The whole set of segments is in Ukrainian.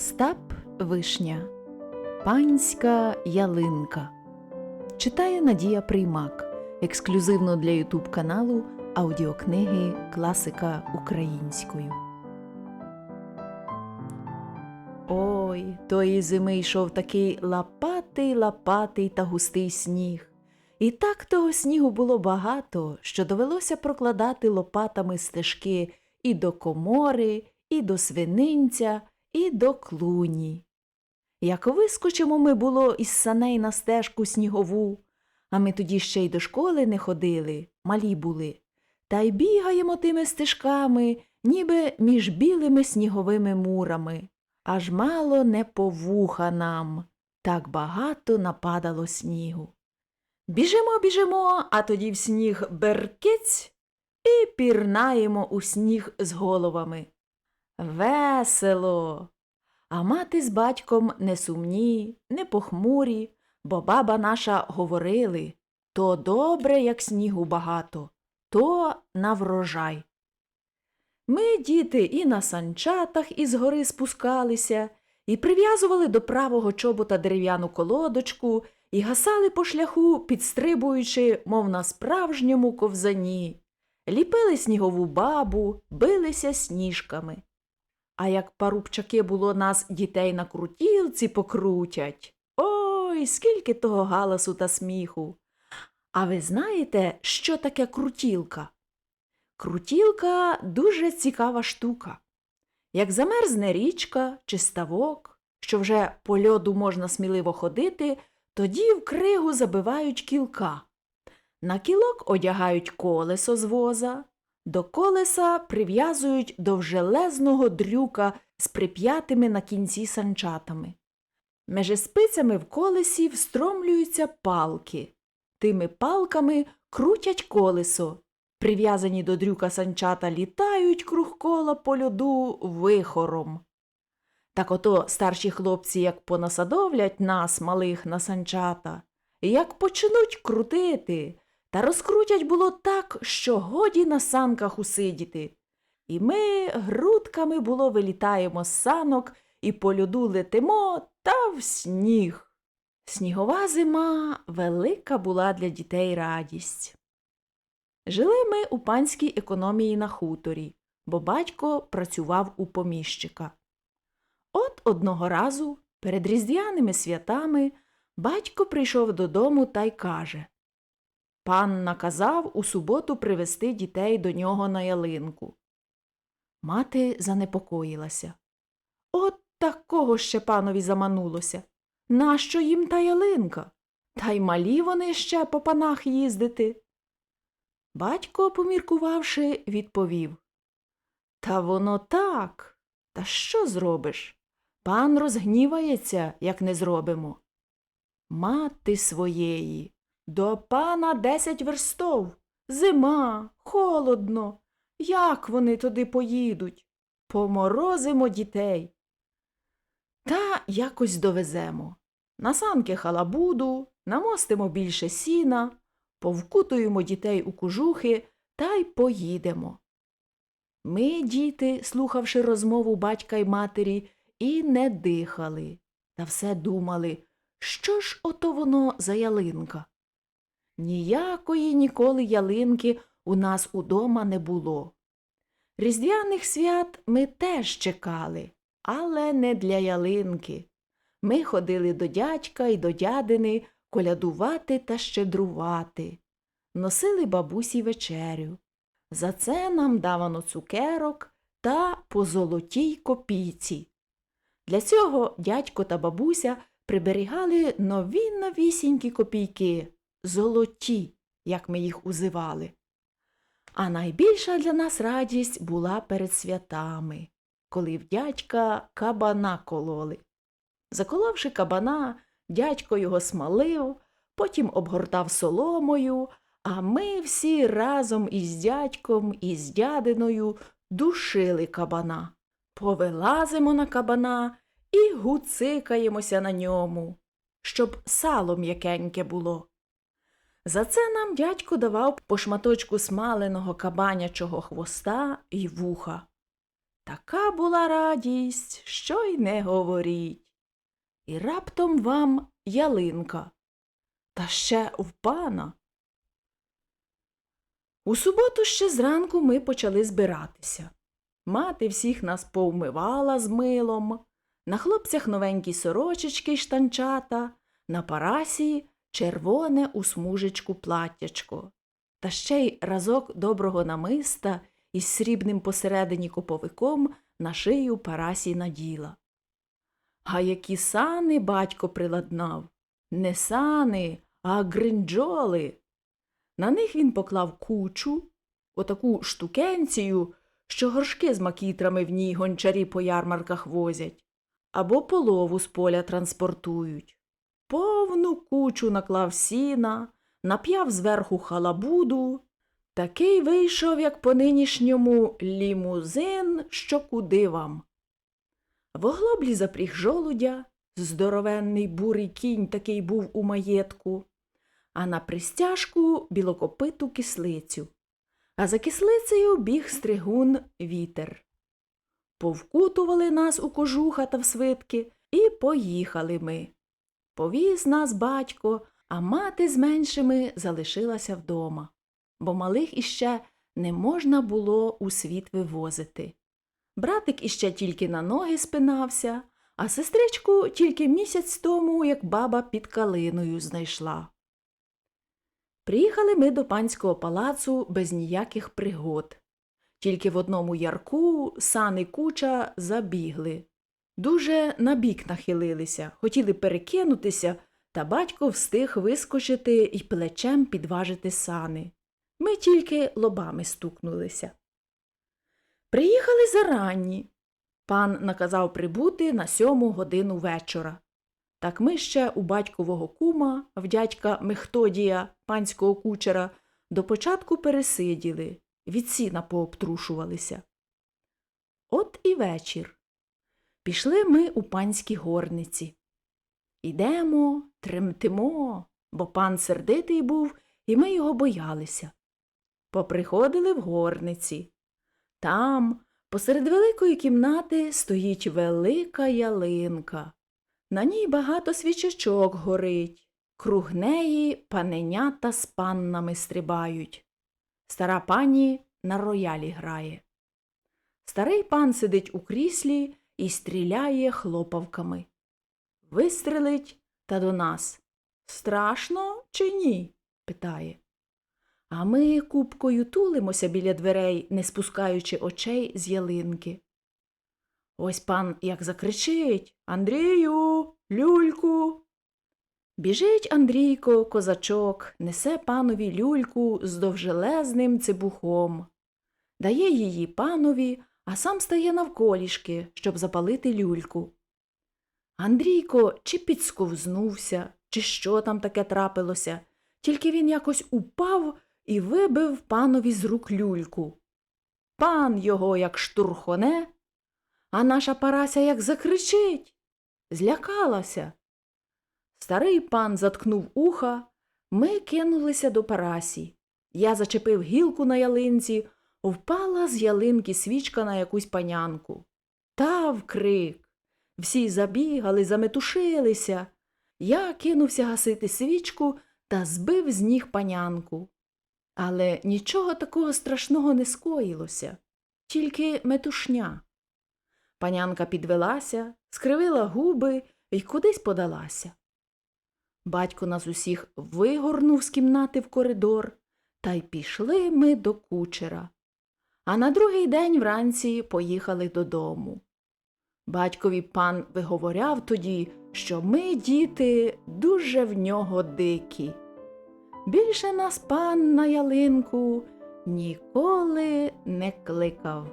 Остап Вишня Панська ялинка читає Надія Приймак ексклюзивно для Ютуб каналу аудіокниги Класика українською. Ой, тої зими йшов такий лапатий, лапатий та густий сніг. І так того снігу було багато, що довелося прокладати лопатами стежки і до комори, і до свининця, і до клуні. Як вискочимо ми було із саней на стежку снігову, а ми тоді ще й до школи не ходили, малі були, та й бігаємо тими стежками, ніби між білими сніговими мурами. Аж мало не по вуха нам, так багато нападало снігу. Біжимо, біжимо, а тоді в сніг беркиць і пірнаємо у сніг з головами. Весело. А мати з батьком не сумні, не похмурі, бо баба наша говорили то добре, як снігу багато, то на врожай. Ми, діти, і на санчатах із гори спускалися, і прив'язували до правого чобота дерев'яну колодочку, і гасали по шляху, підстрибуючи, мов на справжньому ковзані, ліпили снігову бабу, билися сніжками. А як парубчаки було нас дітей на крутілці покрутять. Ой, скільки того галасу та сміху. А ви знаєте, що таке крутілка? Крутілка дуже цікава штука. Як замерзне річка чи ставок, що вже по льоду можна сміливо ходити, тоді в кригу забивають кілка. На кілок одягають колесо з воза, до колеса прив'язують довжелезного дрюка з прип'ятими на кінці санчатами. Межи спицями в колесі встромлюються палки. Тими палками крутять колесо. Прив'язані до дрюка санчата літають круг кола по льоду вихором. Так ото старші хлопці як понасадовлять нас, малих, на санчата, як почнуть крутити, та розкрутять було так, що годі на санках усидіти. І ми грудками було вилітаємо з санок і по льоду летимо та в сніг. Снігова зима велика була для дітей радість. Жили ми у панській економії на хуторі, бо батько працював у поміщика. От одного разу, перед різдвяними святами, батько прийшов додому та й каже Пан наказав у суботу привезти дітей до нього на ялинку. Мати занепокоїлася. От такого ще панові заманулося. Нащо їм та ялинка? Та й малі вони ще по панах їздити. Батько, поміркувавши, відповів Та воно так. Та що зробиш? Пан розгнівається, як не зробимо. Мати своєї. До пана десять верстов. Зима, холодно. Як вони туди поїдуть? Поморозимо дітей. Та якось довеземо. На санки халабуду, намостимо більше сіна, повкутуємо дітей у кужухи та й поїдемо. Ми, діти, слухавши розмову батька й матері, і не дихали, та все думали, що ж ото воно за ялинка. Ніякої ніколи ялинки у нас удома не було. Різдвяних свят ми теж чекали, але не для ялинки. Ми ходили до дядька і до дядини колядувати та щедрувати, носили бабусі вечерю. За це нам давано цукерок та по золотій копійці. Для цього дядько та бабуся приберігали нові новісінькі копійки, золоті, як ми їх узивали. А найбільша для нас радість була перед святами, коли в дядька кабана кололи. Заколовши кабана, дядько його смалив, потім обгортав соломою, а ми всі разом із дядьком і з дядиною душили кабана. Повилазимо на кабана і гуцикаємося на ньому, щоб сало м'якеньке було. За це нам дядько давав по шматочку смаленого кабанячого хвоста і вуха. Така була радість, що й не говоріть. І раптом вам ялинка, та ще в пана. У суботу ще зранку ми почали збиратися. Мати всіх нас повмивала з милом, на хлопцях новенькі сорочечки й штанчата, на парасі червоне у смужечку платтячко, та ще й разок доброго намиста із срібним посередині коповиком на шию парасі наділа. А які сани батько приладнав? Не сани, а гринджоли. На них він поклав кучу, отаку штукенцію, що горшки з макітрами в ній гончарі по ярмарках возять, або полову з поля транспортують. Повну кучу наклав сіна, нап'яв зверху халабуду. Такий вийшов, як по нинішньому лімузин, що куди вам. В оглоблі запріг жолудя, здоровенний бурий кінь такий був у маєтку, а на пристяжку білокопиту кислицю, а за кислицею біг стригун вітер. Повкутували нас у кожуха та в свитки, і поїхали ми. Повіз нас батько, а мати з меншими залишилася вдома, бо малих іще не можна було у світ вивозити. Братик іще тільки на ноги спинався, а сестричку тільки місяць тому, як баба під калиною знайшла. Приїхали ми до панського палацу без ніяких пригод. Тільки в одному ярку сани куча забігли. Дуже набік нахилилися, хотіли перекинутися, та батько встиг вискочити і плечем підважити сани. Ми тільки лобами стукнулися. Приїхали заранні. Пан наказав прибути на сьому годину вечора. Так ми ще у батькового кума, в дядька Мехтодія, панського кучера, до початку пересиділи, від сіна пообтрушувалися. От і вечір. Пішли ми у панські горниці. Ідемо, тремтимо, бо пан сердитий був, і ми його боялися. Поприходили в горниці. Там, посеред великої кімнати, стоїть велика ялинка. На ній багато свічечок горить, круг неї паненята з паннами стрибають. Стара пані на роялі грає. Старий пан сидить у кріслі і стріляє хлопавками. Вистрелить та до нас. Страшно чи ні? питає. А ми купкою тулимося біля дверей, не спускаючи очей з ялинки. Ось пан як закричить Андрію, люльку. Біжить Андрійко, козачок, несе панові люльку з довжелезним цибухом, дає її панові, а сам стає навколішки, щоб запалити люльку. Андрійко чи підсковзнувся, чи що там таке трапилося, тільки він якось упав і вибив панові з рук люльку. Пан його як штурхоне, а наша парася як закричить. Злякалася. Старий пан заткнув уха, ми кинулися до парасі. Я зачепив гілку на ялинці, впала з ялинки свічка на якусь панянку. Та вкрик. Всі забігали, заметушилися. Я кинувся гасити свічку та збив з ніг панянку. Але нічого такого страшного не скоїлося, тільки метушня. Панянка підвелася, скривила губи і кудись подалася. Батько нас усіх вигорнув з кімнати в коридор, та й пішли ми до кучера. А на другий день вранці поїхали додому. Батькові пан виговоряв тоді, що ми, діти, дуже в нього дикі. Більше нас пан на ялинку ніколи не кликав.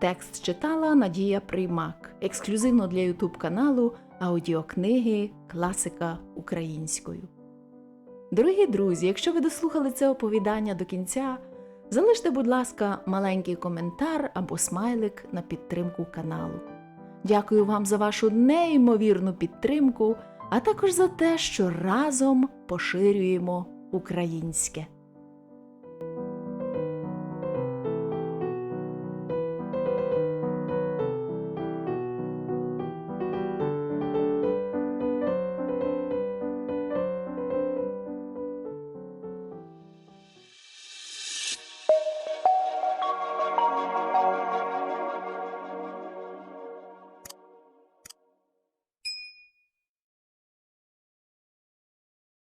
Текст читала Надія Приймак ексклюзивно для Ютуб каналу аудіокниги Класика українською. Дорогі друзі, якщо ви дослухали це оповідання до кінця, залиште, будь ласка, маленький коментар або смайлик на підтримку каналу. Дякую вам за вашу неймовірну підтримку, а також за те, що разом поширюємо українське.